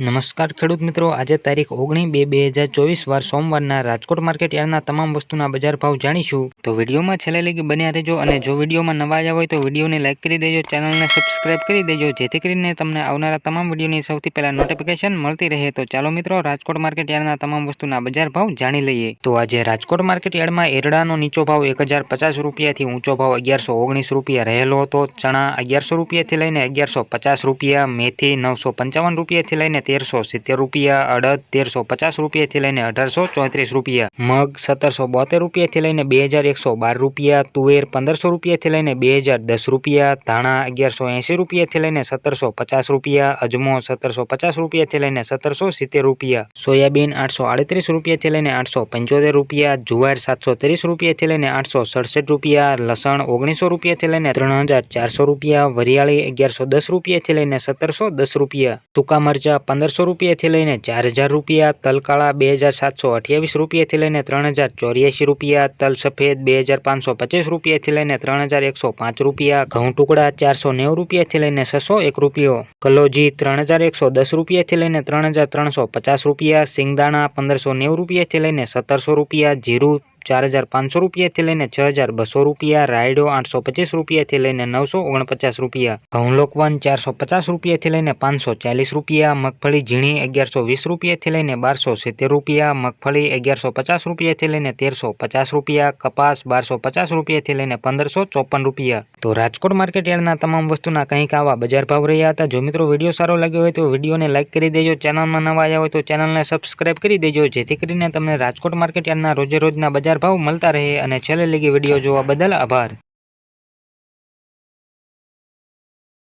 નમસ્કાર ખેડૂત મિત્રો, આજે તારીખ ઓગણીસ બે બે હજાર ચોવીસ વાર સોમવારના રાજકોટ માર્કેટ યાર્ડના તમામ વસ્તુના બજાર ભાવ જાણીશું. તો વિડીયોમાં છેલ્લે લગી બન્યા રહેજો અને જો વિડીયોમાં નવા આવ્યા હોય તો વિડીયોને લાઇક કરી દેજો, ચેનલને સબસ્ક્રાઇબ કરી દેજો, જેથી કરીને તમને આવનારા તમામ વિડીયોની સૌથી પહેલાં નોટિફિકેશન મળતી રહે. તો ચાલો મિત્રો, રાજકોટ માર્કેટ યાર્ડના તમામ વસ્તુના બજાર ભાવ જાણી લઈએ. તો આજે રાજકોટ માર્કેટ યાર્ડમાં એરડાનો નીચો ભાવ એક હજાર પચાસ રૂપિયાથી ઊંચો ભાવ અગિયારસો ઓગણીસ રૂપિયા રહેલો હતો. ચણા અગિયારસો રૂપિયાથી લઈને અગિયારસો પચાસ રૂપિયા, મેથી નવસો પંચાવન રૂપિયાથી લઈને તેરસો સિત્તેર રૂપિયા, અડદ તેરસો પચાસ રૂપિયાથી લઈને અઢારસો ચોત્રીસ રૂપિયા, મગ સત્તરસો બોતેર રૂપિયાથી લઈને બે હજાર એકસો બાર રૂપિયા, તુવેર પંદરસો રૂપિયાથી લઈને બે હજાર દસ રૂપિયા, ધાણા અગિયારસો એંસી રૂપિયાથી લઈને સત્તરસો પચાસ રૂપિયા, અજમો સત્તરસો પચાસ રૂપિયાથી લઈને સત્તરસો સિત્તેર રૂપિયા, સોયાબીન આઠસો આડત્રીસ રૂપિયાથી લઈને આઠસો પંચોતેર રૂપિયા, જુવાર સાતસો ત્રીસ રૂપિયાથી લઈને આઠસો સડસઠ રૂપિયા, લસણ ઓગણીસો રૂપિયાથી લઈને ત્રણ હજાર ચારસો રૂપિયા, વરિયાળી અગિયારસો દસ રૂપિયાથી લઈને સત્તરસો દસ રૂપિયા, સૂકા મરચા પંદરસો રૂપિયાથી લઈને ચાર હજાર રૂપિયા, તલકાળા બે હજાર સાતસો અઠ્યાવીસ રૂપિયાથી લઈને ત્રણ હજાર ચોર્યાસી રૂપિયા, તલ સફેદ બે હજાર પાંચસો પચીસ રૂપિયાથી લઈને ત્રણ હજાર એકસો પાંચ રૂપિયા, ઘઉં ટુકડા ચારસો નેવું રૂપિયાથી લઈને છસો એક રૂપિયો, કલોજી ત્રણ હજાર એકસો દસ રૂપિયાથી લઈને ત્રણ હજાર ત્રણસો પચાસ રૂપિયા, સિંગદાણા પંદરસો નેવું રૂપિયાથી લઈને સત્તરસો રૂપિયા, જીરું ચાર હજાર પાંચસો રૂપિયાથી લઈને છ હજાર બસો રૂપિયા, રાયડો આઠસો પચીસ રૂપિયાથી લઈને નવસો ઓગણપચાસ રૂપિયા ઘઉં લોકવન ચારસો પચાસ રૂપિયાથી લઈને પાંચસો ચાલીસ રૂપિયા, મગફળી ઝીણી અગિયારસો વીસ રૂપિયાથી લઈને બારસો સિત્તેર રૂપિયા, મગફળી અગિયારસો પચાસ રૂપિયાથી લઈને તેરસો પચાસ રૂપિયા, કપાસ બારસો પચાસ રૂપિયાથી લઈને પંદરસો ચોપન રૂપિયા. તો રાજકોટ માર્કેટ યાર્ડના તમામ વસ્તુના કંઈક આવા બજાર ભાવ રહ્યા હતા. જો મિત્રો વીડિયો સારો લાગ્યો હોય તો વિડીયોને લાઇક કરી દેજો. ચેનલમાં નવા આવ્યા હોય તો ચેનલને સબસ્ક્રાઇબ કરી દેજો. જેથી કરીને તમને રાજકોટ માર્કેટ યાર્ડના રોજે રોજના બજાર ભાવ મળતા રહે અને છેલ્લે લગી વીડિયો જોવા બદલ આભાર.